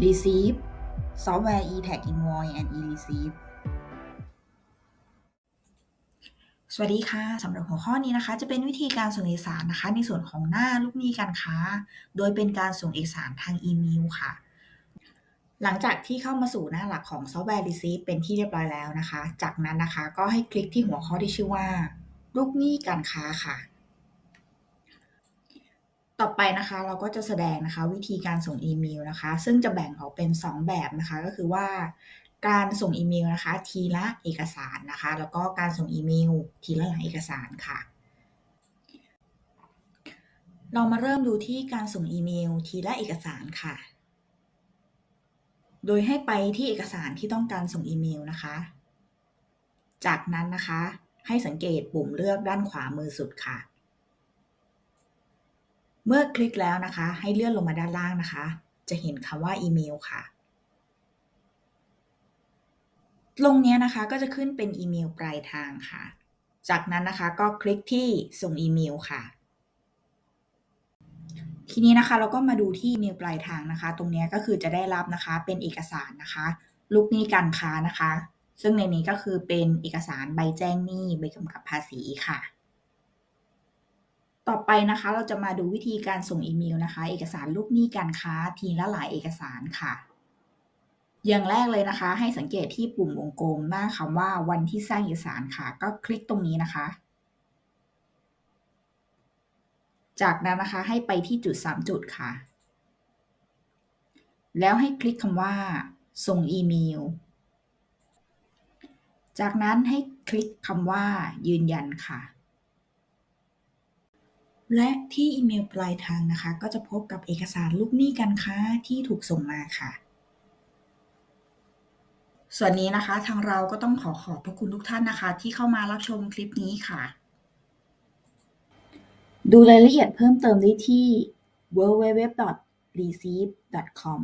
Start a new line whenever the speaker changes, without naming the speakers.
receive software e-tag invoice and e-receive สวัสดีค่ะสำหรับหัวข้อนี้นะคะ จะเป็นวิธีการส่งเอกสารนะคะ ในส่วนของหน้าลูกหนี้การค้า โดยเป็นการส่งเอกสารทางอีเมลค่ะ หลังจากที่เข้ามาสู่หน้าหลักของซอฟต์แวร์ Receive เป็นที่เรียบร้อยแล้วนะคะ จากนั้นนะคะก็ให้คลิกที่หัวข้อที่ชื่อว่า ลูกหนี้การค้าค่ะ ต่อไปนะคะเราก็จะแสดงนะคะวิธีการส่งอีเมลนะคะ ซึ่งจะแบ่งออกเป็น 2 แบบนะคะก็คือว่าการส่งอีเมลนะคะ ทีละเอกสารนะคะ แล้วก็การส่งอีเมล ทีละหลายเอกสารค่ะ เรามาเริ่มดูที่การส่งอีเมล ทีละเอกสารค่ะ โดยให้ไปที่เอกสารที่ต้องการส่งอีเมลนะคะ จากนั้นนะคะ ให้สังเกตปุ่มเลือกด้านขวามือสุดค่ะ เมื่อคลิกแล้วนะคะ ให้เลื่อนลงมาด้านล่างนะคะ จะเห็นคำว่าอีเมลค่ะตรงนี้นะคะก็จะขึ้นเป็นอีเมลปลายทางค่ะ จากนั้นนะคะก็คลิกที่ส่งอีเมลค่ะ ทีนี้นะคะเราก็มาดูที่อีเมลปลายทางนะคะ ตรงนี้ก็คือจะได้รับนะคะเป็นเอกสารนะคะลูกหนี้การค้านะคะ ซึ่งในนี้ก็คือเป็นเอกสารใบแจ้งหนี้ใบกำกับภาษีค่ะ ต่อไปนะคะ เราจะมาดูวิธีการส่งอีเมลนะคะ เอกสารลูกหนี้การค้าทีละหลายเอกสารค่ะ อย่างแรกเลยนะคะ ให้สังเกตที่ปุ่มวงกลมหน้าคำว่าวันที่สร้างเอกสารค่ะ ก็คลิกตรงนี้นะคะ จากนั้นนะคะให้ไปที่จุด 3 จุดค่ะ แล้วให้คลิกคำว่า ส่งอีเมล จากนั้นให้คลิกคำว่ายืนยันค่ะ และที่อีเมลปลายทางนะคะ ก็จะพบกับเอกสารลูกหนี้การค้าที่ถูกส่งมาค่ะ ส่วนนี้นะคะ ทางเราก็ต้องขอขอบพระคุณทุกท่านนะคะ ที่เข้ามารับชมคลิปนี้ค่ะ ดูรายละเอียดเพิ่มเติมได้ที่ www.receive.com